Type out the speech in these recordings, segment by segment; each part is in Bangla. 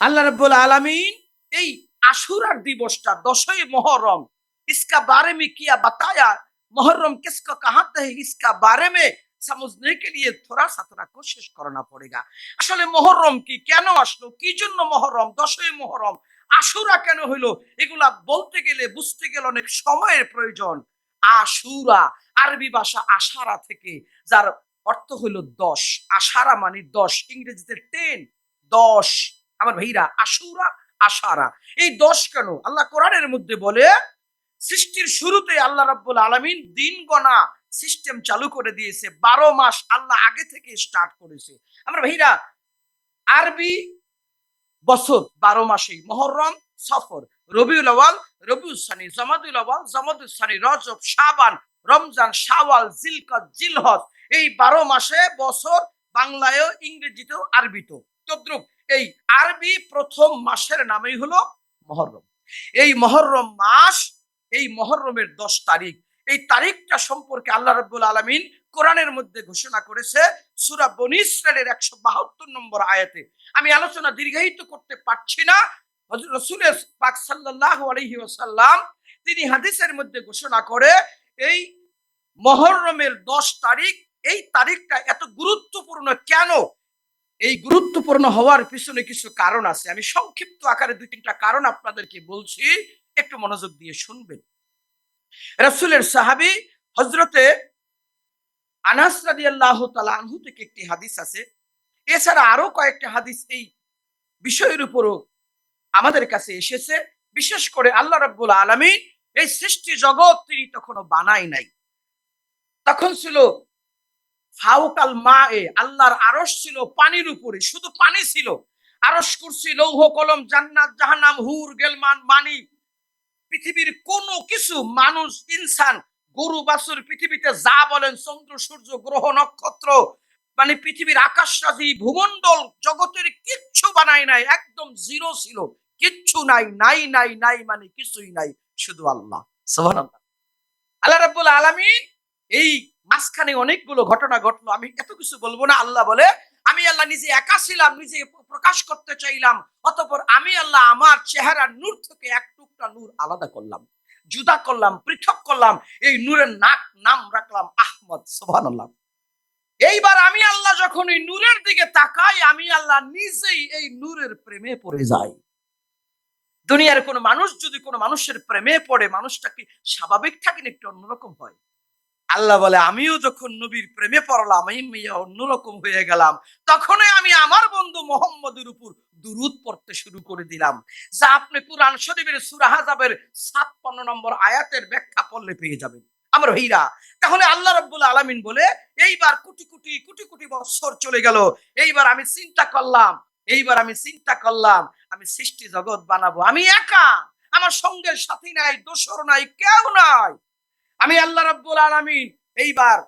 আল্লাহ রব্বুল আলমিন এই আশুরার দিবসটা দশই মহরম, ইসকা বারে মে কিয়া বাতায়া? মহরম কিসকো কাহাতে ইসকা বারে মে সমুজনে কে লিয়ে থোড়া সা থোড়া কোশিশ করনা পড়েগা। আসলে মহরম কি? কেন আসলো? কি জন্য মহরম? দশই মহরম আশুরা কেন হইল? এগুলা বলতে গেলে, বুঝতে গেলে অনেক সময়ের প্রয়োজন। আশুরা, আরবি ভাষা আশারা থেকে, যার অর্থ হইল দশ। আশারা মানে দশ, ইংরেজিতে টেন দশ। আমার ভাইরা আশুরা, আশারা। এই দশ কেন? আল্লাহ কোরআনের মধ্যে বলে, সৃষ্টির শুরুতে আল্লাহ রাব্বুল আলামিন দিন গণা সিস্টেম চালু করে দিয়েছে, বারো মাস আল্লাহ আগে থেকে স্টার্ট করেছে। আমরা ভাইরা, আরবি বছর, বারো মাসেই, মহরম, সফর, রবিউল আওয়াল রবিউল সানি জমাদুল আওয়াল জমাদুল সানি, রজব, শাবান, রমজান, শাওয়াল, জিলকত, জিলহজ। এই বারো মাসে বছর বাংলায়ও, ইংরেজিতেও, আরবিতেও। তদ্রুপ এই আরবি প্রথম মাসের নামই হলো মহরম। এই মহরম মাস, এই মহরমের দশ তারিখ। এই তারিখটা সম্পর্কে আল্লাহ রাব্বুল আলামিন কোরআনের মধ্যে ঘোষণা করেছে সুরা বনী ইসরাইলের একশো বাহাত্তর নম্বর আয়াতে। আমি আলোচনা দীর্ঘায়িত করতে পারছি না। তিনি হাদিসের মধ্যে ঘোষণা করে, এই মহরমের দশ তারিখ, এই তারিখটা এত গুরুত্বপূর্ণ কেন? এই গুরুত্বপূর্ণ হওয়ার পিছনে কিছু কারণ আছে। আমি সংক্ষিপ্ত আকারে দুই তিনটা কারণ আপনাদেরকে বলছি, একটু মনোযোগ দিয়ে শুনবেন। রাসূলের সাহাবী হজরতে আনাস রাদিয়াল্লাহু তাআলা আনহু থেকে একটি হাদিস আছে। এছাড়া আরও কয়েকটি হাদিস এই বিষয়ের উপরও আমাদের কাছে এসেছে। বিশেষ করে আল্লাহ রাব্বুল আলামিন এই সৃষ্টি জগৎ তিনি তখনও বানাই নাই। তখন ছিল ফাউকাল মা এ আল্লাহর আরশ ছিল পানির উপরে, শুধু পানি ছিল। আরশ কুরসি, লৌহ কলম, জান্নাত, জাহান্নাম, হুর, গেলমান, মানি, পৃথিবীর কোনো কিছু মানুষ, ইনসান, গরু, বাছুর, পৃথিবীতে যা বলেন, চন্দ্র, সূর্য, গ্রহ, নক্ষত্র মানে পৃথিবীর আকাশরাজি, ভূমণ্ডল, জগতের কিচ্ছু বানায় নাই, একদম জিরো ছিল। কিচ্ছু নাই নাই নাই নাই মানে কিছুই নাই, শুধু আল্লাহ। আল্লাহ রাব্বুল আলামিন এই মাঝখানে অনেকগুলো ঘটনা ঘটলো। আমি এত কিছু বলব না, আল্লাহ বলে, আমি আল্লাহ নিজে একা ছিলাম, নিজে প্রকাশ করতে চাইলাম, অতঃপর আমি আল্লাহ আমার চেহারার নূর থেকে এক টুকটা নূর আলাদা করলাম, জুদা করলাম, পৃথক করলাম, এই নূরের নাক, নাম রাখলাম আহমদ, সুবহানাল্লাহ। এইবার আমি আল্লাহ যখন এই নূরের দিকে তাকাই, আমি আল্লাহ নিজেই এই নূরের প্রেমে পড়ে যাই। দুনিয়ার কোনো মানুষ যদি কোনো মানুষের প্রেমে পড়ে, মানুষটা কি স্বাভাবিক থাকেন একটু অন্যরকম হয়? আল্লাহ বলে, আমিও যখন নবীর প্রেমে পড়লাম, আমি অন্যরকম হয়ে গেলাম, তখনই আমি আমার বন্ধু মোহাম্মদের উপর দুরুদ পড়তে শুরু করে দিলাম। যা আপনি কোরআন শরীফের সুরাহাজাবের ছাপ্পান্ন নম্বর আয়াতের ব্যাখ্যা পড়লে পেয়ে যাবেন। আমার হীরা তাহলে আল্লাহ রব্বুল আলামিন বলে, এইবার কোটি কোটি কোটি কোটি বছর চলে গেল, এইবার আমি চিন্তা করলাম, এইবার আমি চিন্তা করলাম, আমি সৃষ্টি জগৎ বানাবো, আমি একা, আমার সঙ্গের সাথী নাই দোসর নাই, কেউ নাই। আমি আল্লাহ রাব্বুল আলামিন এইবার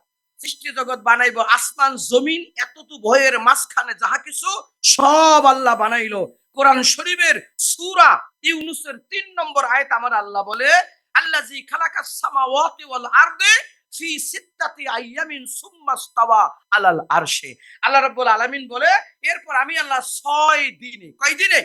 সৃষ্টি জগৎ বানাইবো, আসমান, জমিন এতটু ভয়ের মাঝখানে যাহা কিছু, সব আল্লাহ বানাইলো। কোরআন শরীফের সূরা ইউনুসের তিন নম্বর আয়াত আমার আল্লাহ বলে আল্লাজি খালাকাস সামাওয়াতি ওয়াল আরদে ফি সিত্তাতি আইয়ামিন সুম্মা ইস্তাওয়া আলাল আরশে। আল্লাহ রাব্বুল আলামিন বলে, এরপর আমি আল্লাহ ছয় দিনে, কয় দিনে?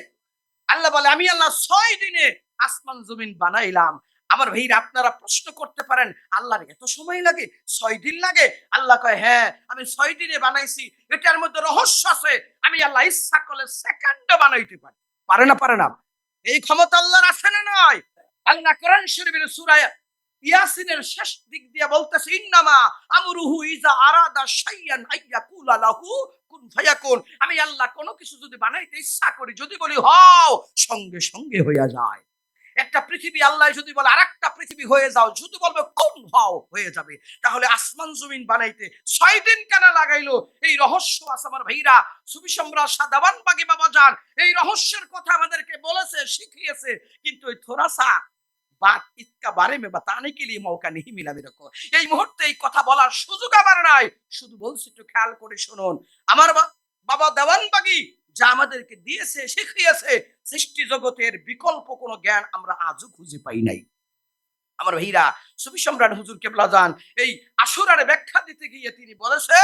আল্লাহ বলে, আমি আল্লাহ ছয় দিনে আসমান, জমিন বানাইলাম। আমার ভাইরা, আপনারা প্রশ্ন করতে পারেন, আল্লাহর এত সময় লাগে? ছয় দিন লাগে? আল্লাহ কয় হ্যাঁ আমি ছয় দিনে বানাইছি, এটার মধ্যে রহস্য আছে, আমি আল্লাহ ইচ্ছা করলে সেকেন্ডে বানাইতে পারি। পারে না পারে না? এই ক্ষমতা আল্লাহর আছে না নয় আল্লাহ কোরআন শরীফের সূরা ইয়াসিনের শেষ দিক দিয়ে বলতেছে, ইন্নামা আমরুহু ইজা আরাদা শাইয়ান আইয়াকুলা লাহু কুন ফায়াকুন। আমি আল্লাহ কোনো কিছু যদি বানাইতে ইচ্ছা করি, যদি বলি, হও, সঙ্গে সঙ্গে হইয়া যায়। একটা পৃথিবী, আল্লাহ যদি বলে আরেকটা পৃথিবী হয়ে যাও, যদি বলবে কোন হও হয়ে যাবে, তাহলে আসমান জমিন বানাইতে ছয় দিন কেন লাগাইলো? এই রহস্য আছে আমার ভাইরা। সুবি সম্রাট সাদাবান বাগি বাবা যান, এই রহস্যের কথা আমাদেরকে বলেছে, শিখিয়েছে, কিন্তু ওই থোড়াসা বাত ইতকা বারে মে বাতানে কে লিয়ে মৌকা নেই মিলা মেরে কো এই মুহূর্তে এই কথা বলার সুযোগ আমার নাই। শুধু বলছি, একটু খেয়াল করে শুনুন। আমার বাবা দেওয়ান বাগি যা আমাদেরকে দিয়েছে, শিখিয়েছে সৃষ্টি জগতের বিকল্প কোনো জ্ঞান আমরা আজও খুঁজে পাই নাই। আমার ভাইরা, সুফি সম্রাট হুজুর কেবলা যান, এই আসুরার ব্যাখ্যা দিতে গিয়ে তিনি বলেছে,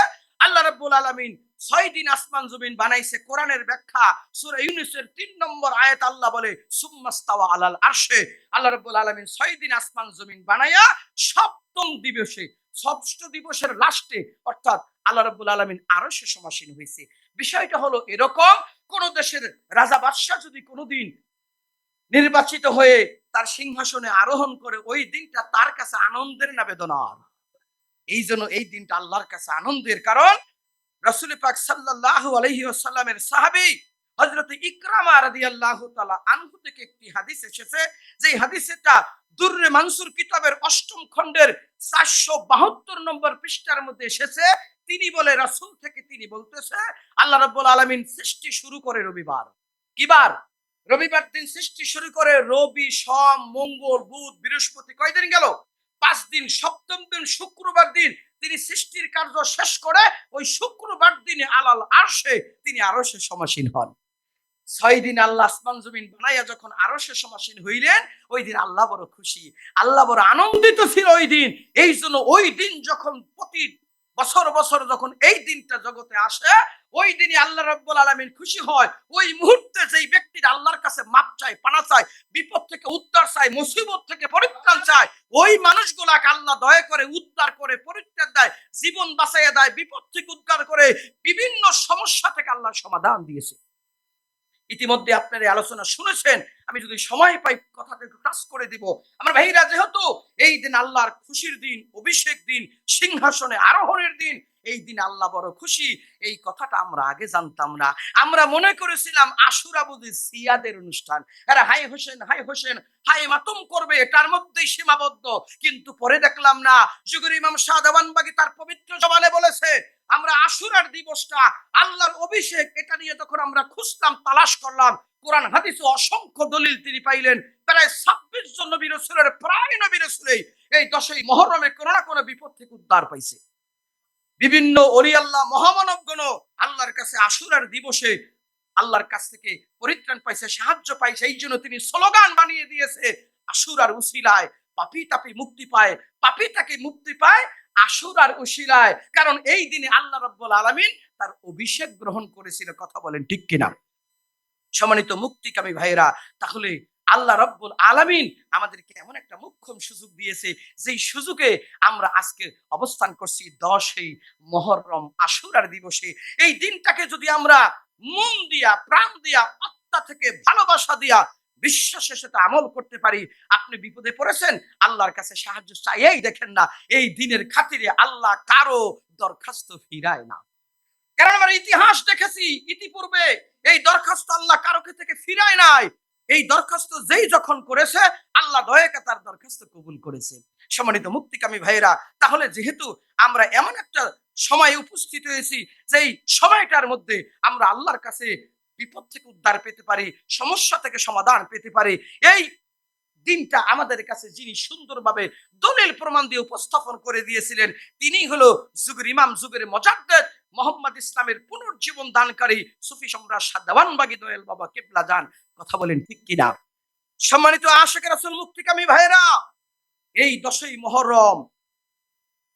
আল্লাহ রাব্বুল আলামিন ছয় দিন আসমান জমিন বানাইছে। কোরআনের ব্যাখ্যা, সূরা ইউনূসের তিন নম্বর আয়াত আল্লাহ বলে, সুম্মাস্তাওয়া আলাল আরশে। আল্লাহ রাব্বুল আলামিন ছয় দিন আসমান জমিন বানাইয়া সপ্তম দিবসে ষষ্ঠ দিবসের লাস্টে অর্থাৎ আল্লাহ রাব্বুল আলামিন আরও সে সমাসীন হয়েছে। বিষয়টা হলো এরকম, কোন দেশের রাজা বাদশাহ যদি কোনোদিন নির্বাচিত হয়ে তার সিংহাসনে আরোহণ করে, ওই দিনটা তার কাছে আনন্দের না বেদনার। এই জন্য এই দিনটা আল্লাহর কাছে আনন্দের কারণ, রসুল পাক সাল্লাল্লাহু আলাইহি ওয়াসাল্লামের সাহাবী হযরত ইকরামা রাদিয়াল্লাহু তাআলা আনহু থেকে একটি হাদিস এসেছে যে হাদিসটা দুররে মানসুর কিতাবের অষ্টম খণ্ডের চারশো বাহাত্তর নম্বর পৃষ্ঠার মধ্যে এসেছে, তিনি বলে, রাসূল থেকে তিনি বলতেছে, আল্লাহ রাব্বুল আলামিন সৃষ্টি শুরু করে রবিবার। কিবার? রবিবার দিন সৃষ্টি শুরু করে রবি, সোম, মঙ্গল, বুধ, বৃহস্পতি। কয়দিন গেল? পাঁচ দিন। সপ্তম দিন, শুক্রবার দিন তিনি সৃষ্টির কার্য শেষ করে ওই শুক্রবার দিনে আলাল আরশে তিনি আরশে সমাসীন হন। ছয় দিন আল্লাহ আসমান জমিন বানাইয়া যখন আরশে সমাসীন হইলেন, ওই দিন আল্লাহ বড় খুশি। আল্লাহ বড় আনন্দিত ছিল ওই দিন। এই জন্য ওই দিন যখন প্রতি বছর বছর যখন এই দিনটা জগতে আসে, ওই দিনই আল্লাহ রব্বুল আলমিন খুশি হয়। ওই মুহূর্তে যেই ব্যক্তির আল্লাহর কাছে মাপ চায়, পানা চায়, বিপদ থেকে উদ্ধার চায়, মুসিবত থেকে পরিত্রাণ চায়, ওই মানুষগুলাকে আল্লাহ দয়া করে উদ্ধার করে, পরিত্রাণ দেয়, জীবন বাঁচাইয়া দেয়, বিপদ থেকে উদ্ধার করে, বিভিন্ন সমস্যা থেকে আল্লাহ সমাধান দিয়েছে। ইতিমধ্যে আপনার আলোচনা শুনেছেন। আমি যদি সময় পাই, কথাটা একটু টাচ করে দিব। আমার ভাইরা, যেহেতু এই দিন আল্লাহর খুশির দিন, অভিষেক দিন, সিংহাসনে আরোহণের দিন, এই দিন আল্লাহ বড় খুশি। এই কথাটা আমরা আগে জানতাম না। আমরা মনে করেছিলাম আশুরা বুঝি সিয়াদের অনুষ্ঠান। এরা হাই হোসেন হাই হোসেন, হাই মাতুম করবে এটার মধ্যেই সীমাবদ্ধ। কিন্তু পরে দেখলাম না, যুগের ইমাম শাহ দেওয়ানবাগি তার পবিত্র জবানে বলেছে আমরা আশুরার দিবসটা, আল্লাহর অভিষেক এটা নিয়ে তখন আমরা খুঁজলাম তালাশ করলাম, কোরআন, হাদিসে অসংখ্য দলিল তিনি পাইলেন। প্রায় ছাব্বিশ জন নবী রসুলের, প্রায় নবী রসুলেই এই দশই মহরমে কোনো না কোনো বিপদ থেকে উদ্ধার পাইছে। বিভিন্ন অলি আল্লাহ মহামানবগণ আল্লাহর কাছে আশুরার দিবসে আল্লাহর কাছ থেকে পরিত্রাণ পাইছে, সাহায্য পাইছে এই জন্য তিনি স্লোগান বানিয়ে দিয়েছে, আশুরার উসিলায়, পাপি তাপি মুক্তি পায়, পাপি তাকে মুক্তি পায় আশুরার উসিলায় কারণ এই দিনে আল্লাহ রব্বুল আলামিন তার অভিষেক গ্রহণ করেছিল। কথা বলেন ঠিক কিনা? সম্মানিত মুক্তিকামী ভাইরা তাহলে আল্লাহ রব্বুল আলামিন আমাদেরকে এমন একটা মুখ্যম সুযোগ দিয়েছে, যেই সুযোগে আমরা আজকে অবস্থান করছি দশই মহরম আশুরার দিবসে। এই দিনটাকে যদি আমরা মন দিয়া, প্রাণ দিয়া, আত্মা থেকে ভালোবাসা দিয়া বিশ্বাসের সাথে আমল করতে পারি, আপনি বিপদে পড়েছেন, আল্লাহর কাছে সাহায্য চাইয়েই দেখেন না, এই দিনের খাতিরে আল্লাহ কারও দরখাস্ত ফিরায় না। কারণ আমরা ইতিহাস দেখেছি, ইতিপূর্বে এই দরখাস্ত আল্লাহ কারোকে থেকে ফিরায় নাই। এই দরখাস্ত যেই যখন করেছে, আল্লাহ দয়াকে তার দরখাস্ত কবুল করেছে। সম্মানিত মুক্তিকামী ভাইরা তাহলে যেহেতু আমরা এমন একটা সময় উপস্থিত হয়েছি, যেই সময়টার মধ্যে আমরা আল্লাহর কাছে বিপদ থেকে উদ্ধার পেতে পারি, সমস্যা থেকে সমাধান পেতে পারি। এই দিনটা আমাদের কাছে যিনি সুন্দরভাবে দলিল প্রমাণ দিয়ে উপস্থাপন করে দিয়েছিলেন, তিনি হলো যুগের ইমাম, যুগের মজাদ্দেদ মোহাম্মদ ইসলামের পুনর্জীবন দানকারী সুফি সম্রাট সাদাবানবাগি দয়াল বাবা কেবলা যান। কথা বলেন ঠিক কিনা? সম্মানিত আশেখ রাসুল, মুক্তিকামী ভাইরা এই দশই মহরম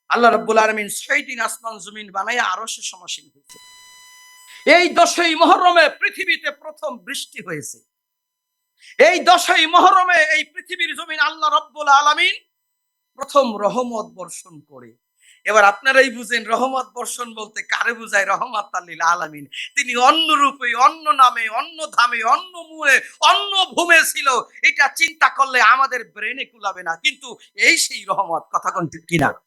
আল্লাহ রব্বুল আলমিন ছয় দিন আসমান জমিন বানাইয়া আরও সে সমাসীন হয়েছে। এই দশই মহরমে পৃথিবীতে প্রথম বৃষ্টি হয়েছে। এই দশই মহরমে এই পৃথিবীর জমিন আল্লাহ রব্বুল আলামিন প্রথম রহমত বর্ষণ করে। এবার আপনারাই বুঝেন, রহমত বর্ষণ বলতে কারে বুঝায়? রহমত আল্লিল আলামিন। তিনি অন্য রূপে, অন্য নামে, অন্য ধামে, অন্য মুয়ে অন্য ভূমে ছিল। এটা চিন্তা করলে আমাদের ব্রেনে কুলাবে না। কিন্তু এই সেই রহমত, কথা কোন কিনা?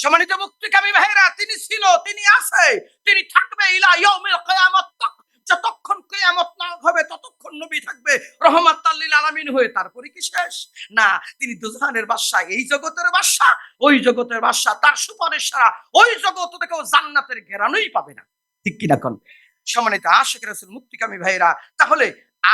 সম্মানিত মুক্তিকামী ভাইরা তিনি ছিল, তিনি আছে, তিনি থাকবে ইলা ইয়াউমিল কিয়ামত তক যতক্ষণ কিয়ামত না হবে, ততক্ষণ নবী থাকবে রহমাত আল্লিল আলামিন হয়ে। তারপরে কি শেষ? না, তিনি দুজাহানের বাদশা এই জগতের বাদশা ওই জগতের বাদশা তার সুপারিশ ছাড়া ওই জগৎ থেকেও জান্নাতের ঘেরানোই পাবে না। ঠিক কিনা কোন? সম্মানিত আশেখ রাসূল, মুক্তিকামী ভাইরা তাহলে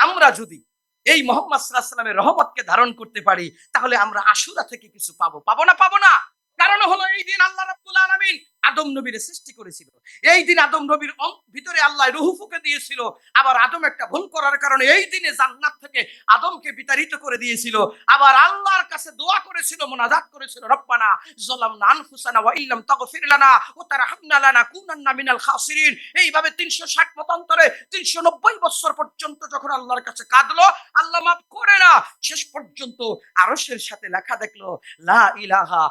আমরা যদি এই মোহাম্মদ আলাইহি সাল্লামের রহমতকে ধারণ করতে পারি, তাহলে আমরা আশুরা থেকে কিছু পাবো পাবো না পাবো না? কারণ হলো এই দিন আল্লাহ রাব্বুল আলামিন আদম নবীর সৃষ্টি করেছিল। এই দিন আদম নবীর ভিতরে আল্লাহ রুহু ফুকে দিয়েছিল। আবার আদম একটা ভুল করার কারণে এই দিনে জান্নাত থেকে আদমকে বিতাড়িত করে দিয়েছিল। আবার আল্লাহর কাছে দোয়া করেছিল, মোনাজাত করেছিল, রব্বানা যালামনা আনফুসানা ওয়া ইল্লাম তাগফির লানা ওয়া তারহামনা লানাকুনান্না মিনাল খাসিরিন। এইভাবে 360 মতান্তরে 390 বছর পর্যন্ত যখন আল্লাহর কাছে কাঁদলো, আল্লাহ মাফ করে না। শেষ পর্যন্ত আরশের সাথে লেখা দেখল, লা ইলাহা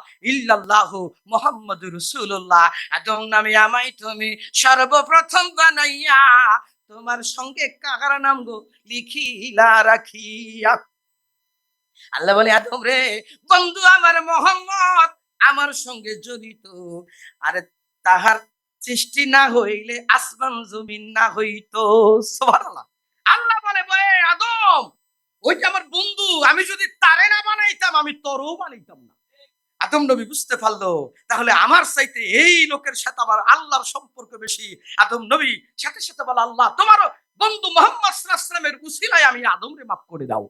ইল্লাল্লাহু মুহাম্মাদুর রাসূলুল্লাহ। আদম নামে আমায় তুমি সর্বপ্রথম বানাইয়া তোমার সঙ্গে কাকার নাম গো লিখিলা রাখিয়া। আল্লাহ বলে, আদম রে, বন্ধু আমার মোহাম্মদ, আমার সঙ্গে জড়িত আরে তাহার সৃষ্টি না হইলে, আসমান জমিন না হইতো। সুবহানাল্লাহ। আল্লাহ বলে বয়ে আদম, ওই যে আমার বন্ধু, আমি যদি তারে না বানাইতাম, আমি তোরও বানাইতাম না। আদম নবী বুঝতে পারল। তাহলে আমার চাইতে এই লোকের সাথে আমার আল্লাহর সম্পর্ক বেশি। আদম নবী সাথে সাথে বলে, আল্লাহ, তোমার বন্ধু মোহাম্মদ সাল্লামের উসিলায় আমি মাফ করে দাও।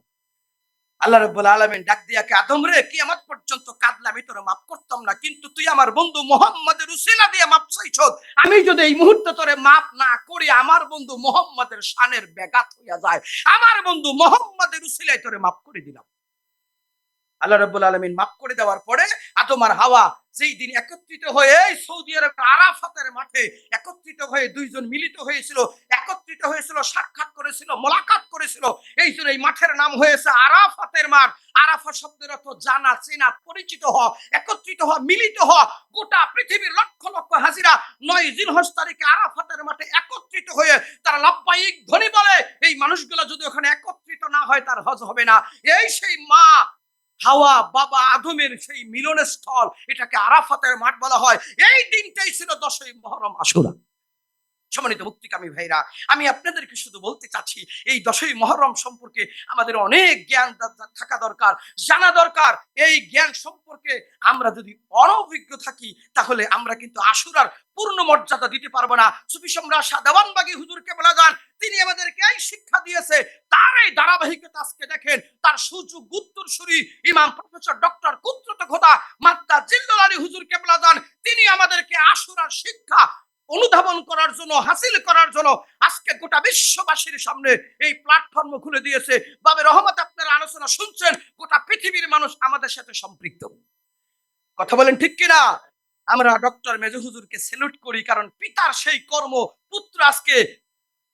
আল্লাহ রব্বুল আলামিন ডাক দিয়াকে আদম রে, কিয়ামত পর্যন্ত কাঁদলে আমি তোরে মাফ করতাম না, কিন্তু তুই আমার বন্ধু মোহাম্মদের উসিলা দিয়ে মাফ চাইছ আমি যদি এই মুহূর্তে তোরে মাফ না করি, আমার বন্ধু মোহাম্মদের শানের ব্যাঘাত হইয়া যায়। আমার বন্ধু মোহাম্মদের উসিলায় তোরে মাফ করে দিলাম। আল্লাহ রাব্বুল আলামিন মাফ করে দেওয়ার পরে আদম আর হাওয়া যেই দিন একত্রিত হয়ে সৌদি আরব আরাফাতের মাঠে একত্রিত হয়ে দুইজন মিলিত হয়েছিল, একত্রিত হয়েছিল, সাক্ষাৎ করেছিল, মোলাকাত করেছিল। এই জন্য এই মাঠের নাম হয়েছে আরাফাতের মাঠ। আরাফা শব্দের অর্থ জানা, চেনা, পরিচিত হওয়া, একত্রিত হওয়া, মিলিত হওয়া। গোটা পৃথিবীর লক্ষ লক্ষ হাজিরা নয় জিনহজ তারিখে আরাফাতের মাঠে একত্রিত হয়ে তারা লাভবাহিক ধ্বনি বলে। এই মানুষগুলো যদি ওখানে একত্রিত না হয়, তার হজ হবে না। এই সেই মা হাওয়া বাবা আদমের সেই মিলনের স্থল এটাকে আরাফাতের মাঠ বলা হয়। এই দিনটাই ছিল দশই মহরম আশুরা। সম্মানিত মুক্তিকামী ভাইরা, আমি আপনাদেরকে শুধু বলতে চাচ্ছি, এই দশই মহরম সম্পর্কে আমাদের অনেক জ্ঞান থাকা দরকার, জানা দরকার। এই জ্ঞান সম্পর্কে আমরা যদি অনভিজ্ঞ থাকি, তাহলে আমরা কিন্তু আশুরার পূর্ণ মর্যাদা দিতে পারব না। সুফি সম্রাট শাহ দেওয়ানবাগী হুজুরকে বলা যান, তিনি আমাদেরকে এই শিক্ষা দিয়েছে এই ধারাবাহিকতা আজকে দেখেন, তার সুযোগ উত্তরসূরি ইমাম প্রফেসর ডক্টর কুদ্রত খোদা মাদ্দা জিল্লুল আলী হুজুর কেবলা যান তিনি আমাদেরকে আশুরার শিক্ষা অনুধাবন করার জন্য, হাসিল করার জন্য আজকে গোটা বিশ্ববাসীর সামনে এই প্ল্যাটফর্ম খুলে দিয়েছে। বাবে রহমত আপনারা আলোচনা শুনছেন, গোটা পৃথিবীর মানুষ আমাদের সাথে সম্পৃক্ত। কথা বলেন ঠিক কিনা? আমরা ডক্টর মেজু হুজুরকে সেলুট করি, কারণ পিতার সেই কর্ম, পুত্র আজকে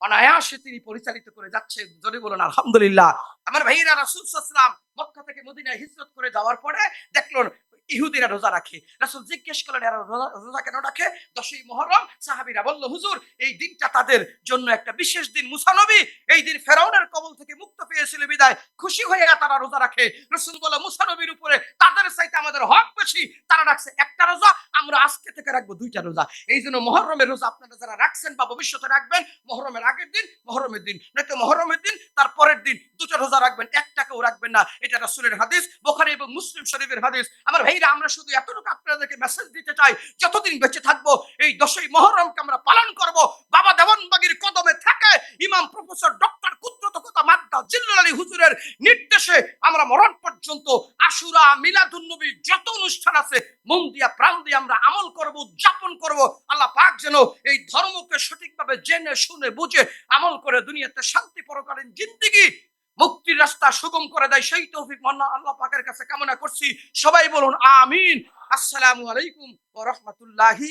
অনায়াসে তিনি পরিচালিত করে যাচ্ছে যদি বলুন, আলহামদুলিল্লাহ। আমার ভাইয়েরা রাসুল সাল্লাম মক্কা থেকে মদিনায় হিজরত করে যাওয়ার পরে দেখলেন ইহুদিরা রোজা রাখে, রাসুল জিজ্ঞেস করলেন, এরা রোজা- কেন রাখে? দশই মহরম, সাহাবিরা বলল, হুজুর, এই দিনটা তাদের জন্য একটা বিশেষ দিন। মুসানবী এই দিন ফেরাউনের কবল থেকে মুক্ত পেয়েছিল বিদায়। খুশি হয়ে তারা রোজা রাখে। রসুল বলে মুসানবীর উপরে তাদের চাইতে আমাদের হক বেশি। তারা রাখছে একটা রোজা, আমরা আজকে থেকে রাখব দুইটা রোজা। এই জন্য মহরমের রোজা আপনারা যারা রাখছেন বা ভবিষ্যতে রাখবেন, মহরমের আগের দিন, মহরমের দিন। নয়তো মহরমের দিন, তার পরের দিন দুটো রোজা রাখবেন, একটাকেও রাখবেন না। এটা রাসুলের হাদিস, বোখারি এবং মুসলিম শরীফের হাদিস। আমার ভাইরা আমরা শুধু এতটুকু আপনাদেরকে মেসেজ দিতে চাই, যতদিন বেঁচে থাকব, এই দশই মহরমকে আমরা পালন করব। বাবা দেওয়ানবাগির কদমে থাকে ইমাম প্রফেসর ডক্টর কুদ্রত কথা মাদ্দা জিল্লুল আলী হুজুরের নির্দেশে আমরা মরণ পর্যন্ত আশুরা মিলাদুন্নবী যত অনুষ্ঠান আছে, মন দিয়া, প্রাণ দিয়ে আমরা আমল করব, উদযাপন করব। আল্লাহ পাক যেন এই ধর্মকে সঠিকভাবে জেনে, শুনে, বুঝে আমল করে দুনিয়াতে শান্তি পরকালীন জিন্দিগি মুক্তির রাস্তা সুগম করে দেয়, সেই তৌফিক মান্না আল্লাহ পাকের কাছে কামনা করছি। সবাই বলুন, আমিন। আসসালামু আলাইকুম ওয়া রাহমাতুল্লাহি